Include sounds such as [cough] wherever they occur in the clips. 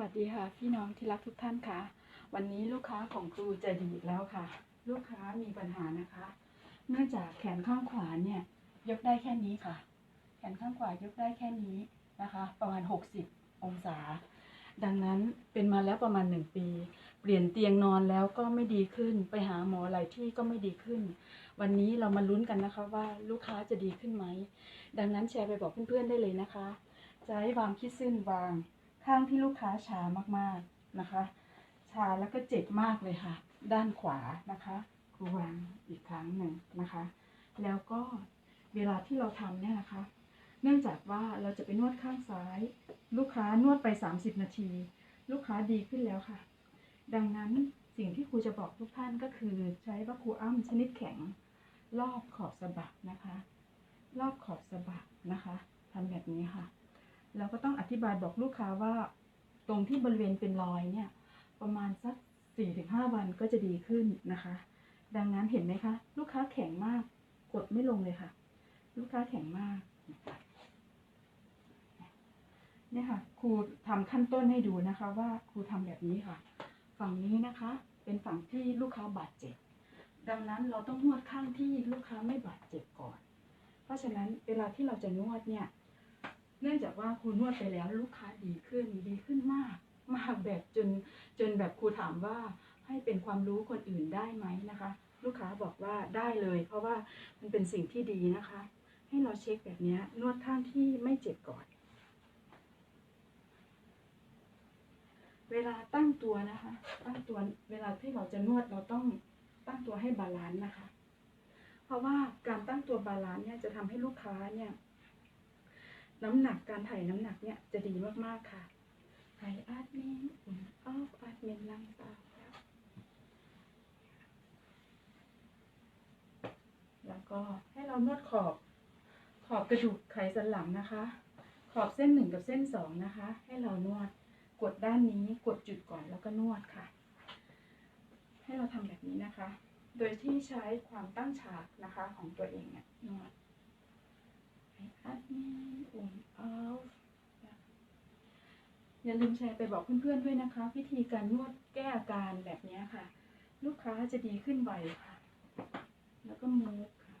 วัสดีค่ะ พี่น้องที่รักทุกท่านค่ะ วันนี้ลูกค้าของครูใจดีแล้วค่ะ ลูกค้ามีปัญหานะคะ เนื่องจากแขนข้างขวาเนี่ย ยกได้แค่นี้ค่ะ แขนข้างขวายกได้แค่นี้นะคะ ประมาณ 60 องศา ดังนั้นเป็นมาแล้วประมาณหนึ่งปี เปลี่ยนเตียงนอนแล้วก็ไม่ดีขึ้น ไปหาหมอหลายที่ก็ไม่ดีขึ้น วันนี้เรามาลุ้นกันนะคะว่าลูกค้าจะดีขึ้นไหม ดังนั้นแชร์ไปบอกเพื่อนๆได้เลยนะคะจะให้วางคิดซึ่นวาง ข้างที่ลูกค้าชามากๆนะคะ ชาแล้วก็เจ็บมากเลยค่ะ ด้านขวานะคะครูวางอีกครั้งหนึ่งนะคะ แล้วก็เวลาที่เราทำเนี่ยนะคะ เนื่องจากว่าเราจะไปนวดข้างซ้าย ลูกค้านวดไป 30 นาที ลูกค้าดีขึ้นแล้วค่ะ ดังนั้นสิ่งที่ครูจะบอกทุกท่านก็คือใช้วัคคูอัมชนิดแข็งรอบขอบสะบักนะคะ รอบขอบสะบักนะคะทำแบบนี้ค่ะ เราก็ต้องอธิบายบอกลูกค้าว่า ตรงที่บริเวณเป็นรอยเนี่ย ประมาณสัก4-5 วันก็จะดีขึ้นนะคะ ดังนั้นเห็นไหมคะ ลูกค้าแข็งมาก กดไม่ลงเลยค่ะ ลูกค้าแข็งมากเนี่ยค่ะครูทำขั้นต้นให้ดูนะคะว่าครูทำแบบนี้ค่ะ ฝั่งนี้นะคะ เป็นฝั่งที่ลูกค้าบาดเจ็บ ดังนั้นเราต้องนวดข้างที่ลูกค้าไม่บาดเจ็บก่อน เพราะฉะนั้นเวลาที่เราจะนวดเนี่ย เนื่องจากว่าครูนวดไปแล้วลูกค้าดีขึ้นดีขึ้นมาก มากแบบจนจนแบบครูถามว่าให้เป็นความรู้คนอื่นได้ไหมนะคะ ลูกค้าบอกว่าได้เลย เพราะว่ามันเป็นสิ่งที่ดีนะคะ ให้เราเช็คแบบนี้นวดข้างที่ไม่เจ็บก่อน เวลาตั้งตัวนะคะ ตั้งตัวเวลาที่เราจะนวดเราต้องตั้งตัวให้บาลานซ์นะคะ เพราะว่าการตั้งตัวบาลานซ์เนี่ยจะทำให้ลูกค้าเนี่ย น้ำหนักการถ่ายน้ำหนักเนี่ยจะดีมากๆค่ะถ่ายอาดเมนอุ่นออฟอาดเมนลังตาแล้วก็ให้เรานวดขอบขอบกระดูกไขสันหลังนะคะ ขอบเส้นหนึ่งกับเส้นสองนะคะ ให้เรานวดกดด้านนี้กดจุดก่อนแล้วก็นวดค่ะ ให้เราทำแบบนี้นะคะ โดยที่ใช้ความตั้งฉากนะคะของตัวเองเนี่ยนวด Atmen und auf อย่าลืมแชร์ไปบอกเพื่อนๆด้วยนะคะ วิธีการนวดแก้อาการแบบนี้ค่ะ ลูกค้าจะดีขึ้นไวค่ะ แล้วก็มูฟค่ะ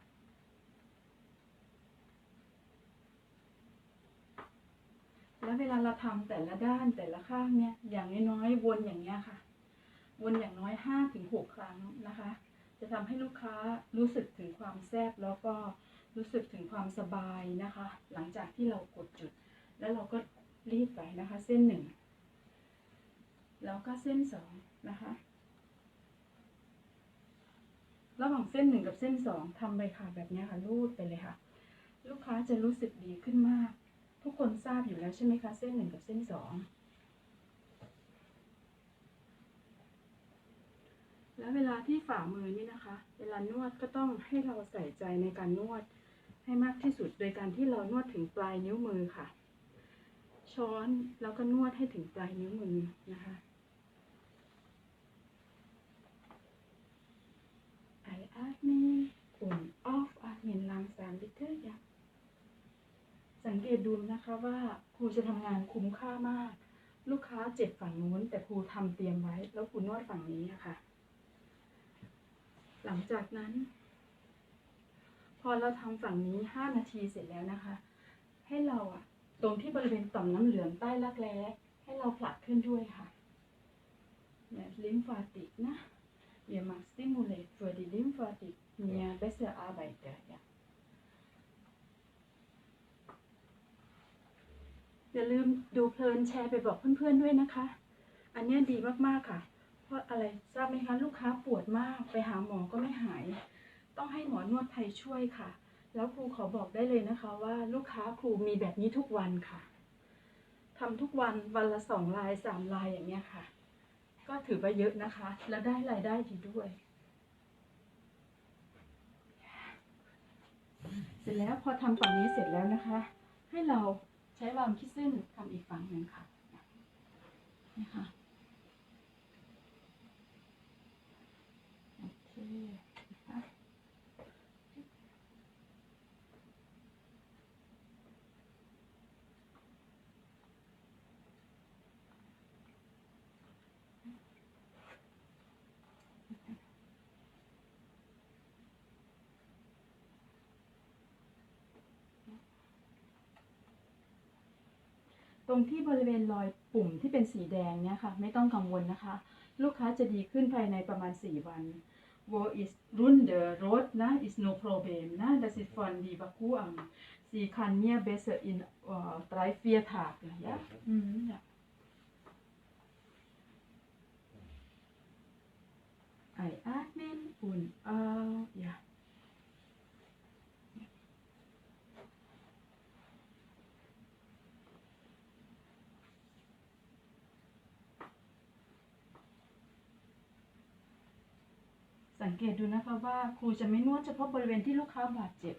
แล้วเวลาเราทำแต่ละด้านแต่ละข้างเนี่ย อย่างน้อยๆวนอย่างเงี้ยค่ะ วนอย่างน้อยห้าถึงหกครั้งนะคะ จะทำให้ลูกค้ารู้สึกถึงความแซ่บแล้วก็ รู้สึกถึงความสบายนะคะ หลังจากที่เรากดจุด แล้วเราก็รีดไปนะคะ เส้นหนึ่งแล้วก็เส้นสองนะคะ ระหว่างเส้นหนึ่งกับเส้นสองทำไปค่ะแบบนี้ค่ะรูดไปเลยค่ะ ลูกค้าจะรู้สึกดีขึ้นมาก ทุกคนทราบอยู่แล้วใช่ไหมคะ เส้นหนึ่งกับเส้นสองแล้วเวลาที่ฝ่ามือนี่นะคะ เวลานวดก็ต้องให้เราใส่ใจในการนวด ให้มากที่สุดโดยการที่เรานวดถึงปลายนิ้วมือค่ะ ช้อนแล้วก็นวดให้ถึงปลายนิ้วมือนะคะ I atmen und auf atmen langsam bitte ja สังเกตดูนะคะว่าครูจะทำงานคุ้มค่ามาก ลูกค้าเจ็บฝั่งนู้น แต่ครูทำเตรียมไว้ แล้วครูนวดฝั่งนี้นะคะ หลังจากนั้น อเราทำฝั่งนี้ห้านาทีเสร็จแล้วนะคะ ให้เราอะตรงที่บริเวณต่อมน้ำเหลืองใต้รักแร้ให้เราผลักขึ้นด้วยค่ะเนี่ยลิมฟาติกนะ Wir machen Stimulate für die Lymphatik mehr besser arbeiten. Ja. อย่าลืมดูเพลินแชร์ไปบอกเพื่อนๆด้วยนะคะ อันเนี้ยดีมากๆค่ะ เพราะอะไรทราบไหมคะ ลูกค้าปวดมากไปหาหมอก็ไม่หาย ต้องให้หมอนวดไทยช่วยค่ะ แล้วครูขอบอกได้เลยนะคะว่าลูกค้าครูมีแบบนี้ทุกวันค่ะทำทุกวันวันละสองลายสามลายอย่างเงี้ยค่ะ ก็ถือว่าเยอะนะคะ แล้วได้รายได้ดีด้วย เสร็จแล้วพอทำฝั่งนี้เสร็จแล้วนะคะ ให้เราใช้วามคิดซึ่งทำอีกฝั่งหนึ่งค่ะนี่ค่ะโอเค ตรงที่บริเวณรอยปุ่มที่เป็นสีแดงเนี่ยค่ะ ไม่ต้องกังวลนะคะ ลูกค้าจะดีขึ้นภายในประมาณ 4 วัน Wo ist runde rot, na, ist no problem, na, das ist von die Vakuum. Sie kann mir besser in uh, drei, vier Tagen, ja. Mhm, ja. Einatmen und aus, ja. สังเกตดูนะคะว่าครูจะไม่นวดเฉพาะบริเวณที่ลูกค้าบาดเจ็บ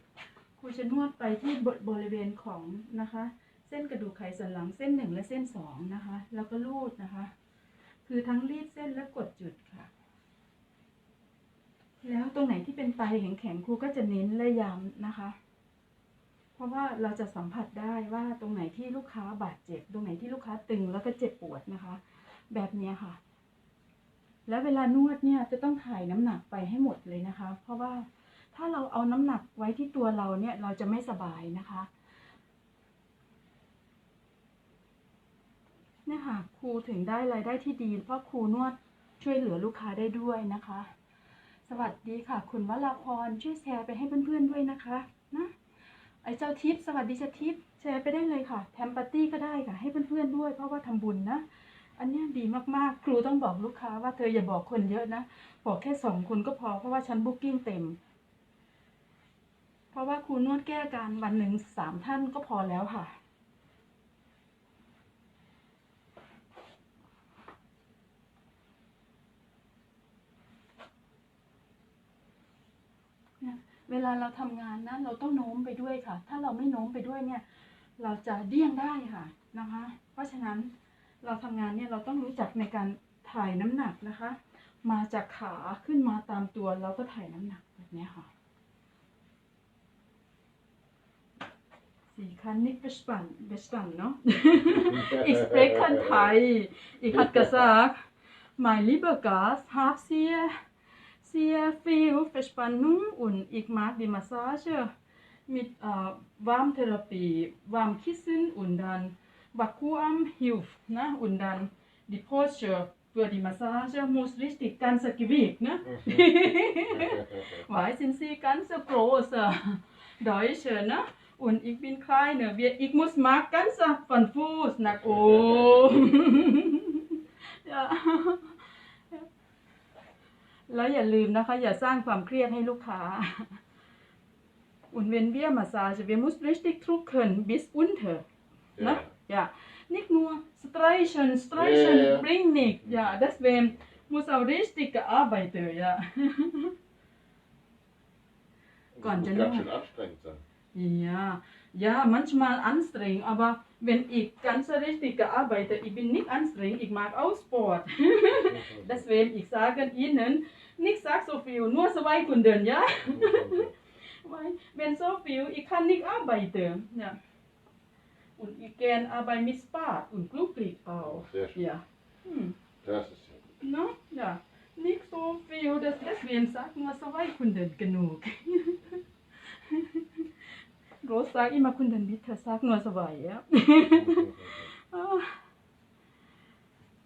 ครูจะนวดไปที่บบริเวณของนะคะ เส้นกระดูกไขสันหลังเส้นหนึ่งและเส้นสองนะคะ แล้วก็ลูดนะคะ คือทั้งรีดเส้นและกดจุดค่ะ แล้วตรงไหนที่เป็นไตแข็งๆครูก็จะเน้นและย้ำนะคะ เพราะว่าเราจะสัมผัสได้ว่าตรงไหนที่ลูกค้าบาดเจ็บ ตรงไหนที่ลูกค้าตึงแล้วก็เจ็บปวดนะคะ แบบนี้ค่ะ แล้วเวลานวดเนี่ยจะต้องถ่ายน้ำหนักไปให้หมดเลยนะคะ เพราะว่าถ้าเราเอาน้ำหนักไว้ที่ตัวเราเนี่ยเราจะไม่สบายนะคะเนี่ยค่ะครูถึงได้รายได้ที่ดี เพราะครูนวดช่วยเหลือลูกค้าได้ด้วยนะคะ สวัสดีค่ะ คุณวราพรช่วยแชร์ไปให้เพื่อนๆด้วยนะคะนะไอ้เจ้าทิปสวัสดีเจ้าทิปแชร์ไปได้เลยค่ะแทมปาร์ตี้ก็ได้ค่ะให้เพื่อนๆด้วย เพราะว่าทำบุญนะ อันนี้ดีมากๆ ครูต้องบอกลูกค้าว่าเธออย่าบอกคนเยอะนะ บอกแค่สองคนก็พอเพราะว่าฉันบุ๊กิ้งเต็ม เพราะว่าครูนวดแก้การวันหนึ่งสามท่านก็พอแล้วค่ะ เวลาเราทำงานนะเราต้องโน้มไปด้วยค่ะ ถ้าเราไม่โน้มไปด้วยเนี่ย เราจะเดี่ยงได้ค่ะนะคะ เพราะฉะนั้น เราทำงานเนี่ยเราต้องรู้จักในการถ่ายน้ำหนักนะคะ มาจากขาขึ้นมาตามตัวแล้วก็ถ่ายน้ำหนักแบบนี้ค่ะสี่คันนิกเบสปันเบสปันเนาะอีกสเปรคันไทยอีกคัดกระซัก my lieber Gast hab sehr sehr viel Verspannung und ich mag die Massage mit äh, Warmtherapie, Warmkissen อุ่นดัน Vakuum hilft, ne? Und dann die Posture für die Massage muss richtig ganze Gewicht, ne? Weil sind Sie ganz große Deutsche, ne? Und ich bin kleiner. Wir, ich muss mag ganz von Fuß nach oben. ja. แล้วอย่าลืมนะคะ อย่าสร้างความเครียดให้ลูกค้า Und wenn wir Massage, wir müssen richtig drücken bis unter. Ne? Ja. Nicht nur streichen, streichen, Ja, bringt nicht. Ja, deswegen muss auch richtig gearbeitet, ja. Ganz schön anstrengend sein. Ja, ja, manchmal anstrengend, aber wenn ich ganz richtig gearbeitet, ich bin nicht anstrengend, ich mag auch Sport. [laughs] Deswegen, ich sage Ihnen, nicht sag so viel, nur zwei Kunden, ja? [laughs] Weil, wenn so viel, ich kann nicht arbeiten, ja. Und ich gern mit Spaß und glücklich auch, Sehr schön. ja. Hm. Das ist sehr gut. Na, ja, nicht so viel, das deswegen sagt nur zwei Kunden genug. [laughs] Groß sagt immer Kunden bitte, sag nur zwei, ja. Ah.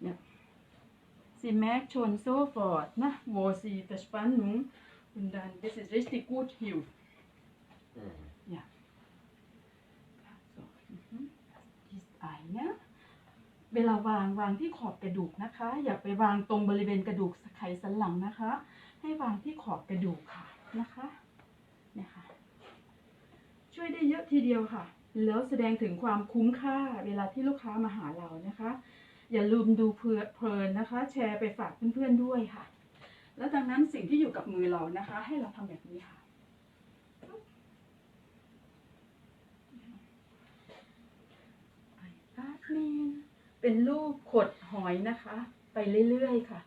[laughs] ja. Sie merkt schon sofort, ne, wo sie Verspannung und dann, das ist richtig gut hilft. Mhm. Das ist eine. เวลาวางวางที่ขอบกระดูกนะคะ อย่าไปวางตรงบริเวณกระดูกไขสันหลังนะคะ ให้วางที่ขอบกระดูกค่ะนะคะเนี่ยค่ะ ช่วยได้เยอะทีเดียวค่ะ แล้วแสดงถึงความคุ้มค่าเวลาที่ลูกค้ามาหาเรานะคะ อย่าลืมดูเพลิเพลินนะคะ แชร์ไปฝากเพื่อนๆด้วยค่ะ แล้วดังนั้นสิ่งที่อยู่กับมือเรานะคะ ให้เราทำแบบนี้ค่ะ อาร์ตแมน เป็นรูปขดหอยนะคะ ไปเรื่อยๆค่ะ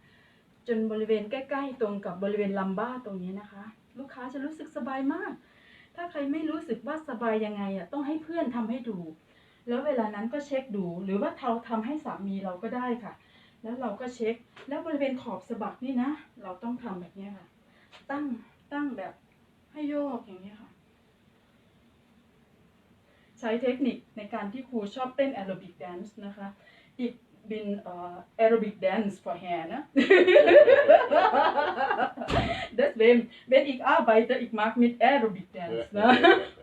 จนบริเวณใกล้ ๆ ตรงกับบริเวณลำบ้าตรงนี้นะคะ ลูกค้าจะรู้สึกสบายมาก ถ้าใครไม่รู้สึกว่าสบายยังไงอะต้องให้เพื่อนทำให้ดู แล้วเวลานั้นก็เช็คดูหรือว่าเราทำให้สามีเราก็ได้ค่ะ แล้วเราก็เช็คแล้วบริเวณขอบสะบักนี่นะ เราต้องทำแบบนี้ค่ะ ตั้งตั้งแบบให้โยกอย่างนี้ค่ะ ช้เทคนิคในการที่ครูชอบเต้นแอโรบิกแดนซ์นะคะ อีกบินเอ่อแอโรบิกแดนซ์ for hair นะ Deswegen, wenn ich arbeite, ich mag mit Aerobic Dance. Ne?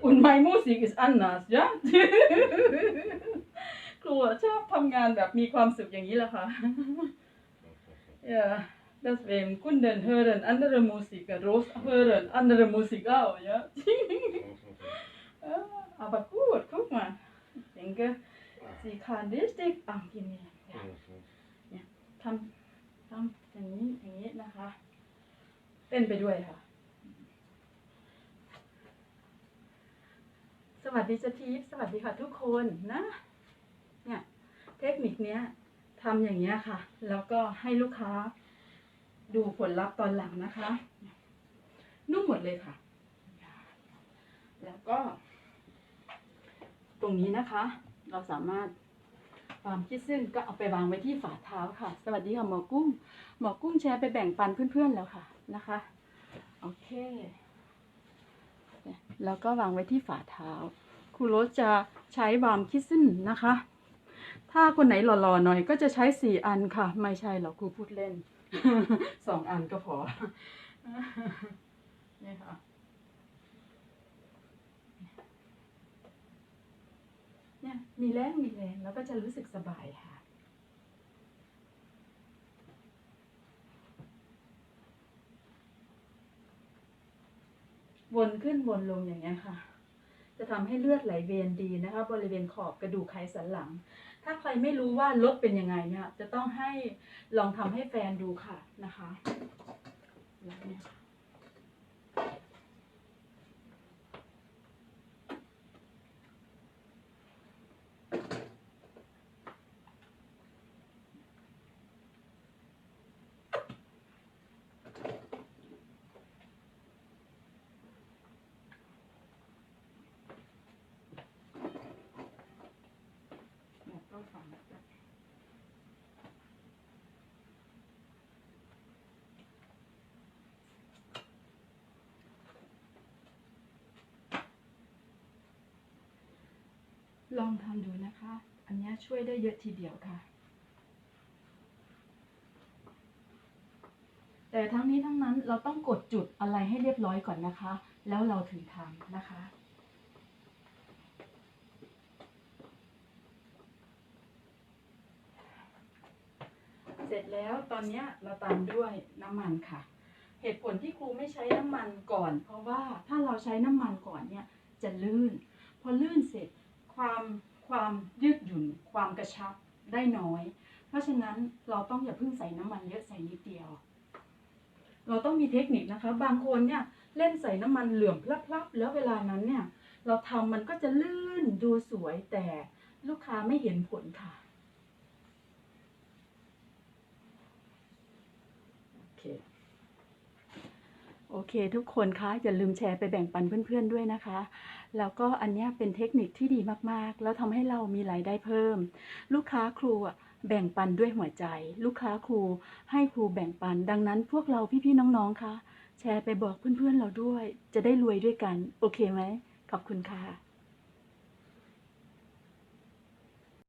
Und meine Musik ist anders, ja? ครูชอบทำงานแบบมีความสุขอย่างนี้แหละค่ะ Ja, deswegen Kunden hören andere Musik, Rost hören andere Musik auch, ja? Ja, Aber gut, guck mal. Ich denke, sie kann richtig angenehm. Ja. ทำทำอย่างนี้อย่างนี้นะคะเต้นไปด้วยค่ะ สวัสดีสทีฟสวัสดีค่ะทุกคนนะ เนี่ยเทคนิคเนี้ยทำอย่างเงี้ยค่ะ แล้วก็ให้ลูกค้าดูผลลัพธ์ตอนหลังนะคะ นุ่มหมดเลยค่ะ แล้วก็ ตรงนี้นะคะ เราสามารถความคิดซึ่งก็เอาไปวางไว้ที่ฝ่าเท้าค่ะ สวัสดีค่ะหมอกุ้ง หมอกุ้งแชร์ไปแบ่งปันเพื่อนๆแล้วค่ะนะคะ โอเค แล้วก็วางไว้ที่ฝ่าเท้า ครูโรสจะใช้วามคิดซึ่งนะคะ ถ้าคนไหนหล่อๆหน่อยก็จะใช้สี่อันค่ะ ไม่ใช่หรอกครูพูดเล่น สองอันก็พอนี่ค่ะ เนี่ยมีแรงมีแรงแล้วก็จะรู้สึกสบายค่ะ วนขึ้นวนลงอย่างเงี้ยค่ะ จะทำให้เลือดไหลเวียนดีนะคะ บริเวณขอบกระดูกไขสันหลัง ถ้าใครไม่รู้ว่าลดเป็นยังไงเนี่ย จะต้องให้ลองทำให้แฟนดูค่ะนะคะแล้วเนี่ยค่ะ เนี่ยก็ฝังแบบนี้ลองทำดูนะคะ อันนี้ช่วยได้เยอะทีเดียวค่ะ แต่ทั้งนี้ทั้งนั้นเราต้องกดจุดอะไรให้เรียบร้อยก่อนนะคะ แล้วเราถึงทำนะคะ เสร็จแล้วตอนนี้เราตามด้วยน้ำมันค่ะ เหตุผลที่ครูไม่ใช้น้ำมันก่อน เพราะว่าถ้าเราใช้น้ำมันก่อนเนี่ยจะลื่น พอลื่นเสร็จความความยืดหยุ่น ความกระชับได้น้อย เพราะฉะนั้นเราต้องอย่าเพิ่งใส่น้ำมันเยอะใส่นิดเดียว เราต้องมีเทคนิคนะคะ บางคนเนี่ยเล่นใส่น้ำมันเหลื่อมพลับๆ แล้วเวลานั้นเนี่ย เราทำมันก็จะลื่นดูสวยแต่ลูกค้าไม่เห็นผลค่ะ โอ เคโอเคทุกคนคะอย่าลืมแชร์ไปแบ่งปันเพื่อนๆด้วยนะคะ แล้วก็อันเนี้ยเป็นเทคนิคที่ดีมากๆ แล้วทำให้เรามีรายได้เพิ่ม ลูกค้าครูแบ่งปันด้วยหัวใจ ลูกค้าครูให้ครูแบ่งปัน ดังนั้นพวกเราพี่ๆน้องๆคะแชร์ไปบอกเพื่อนๆเราด้วย จะได้รวยด้วยกัน โอเคไหมขอบคุณค่ะ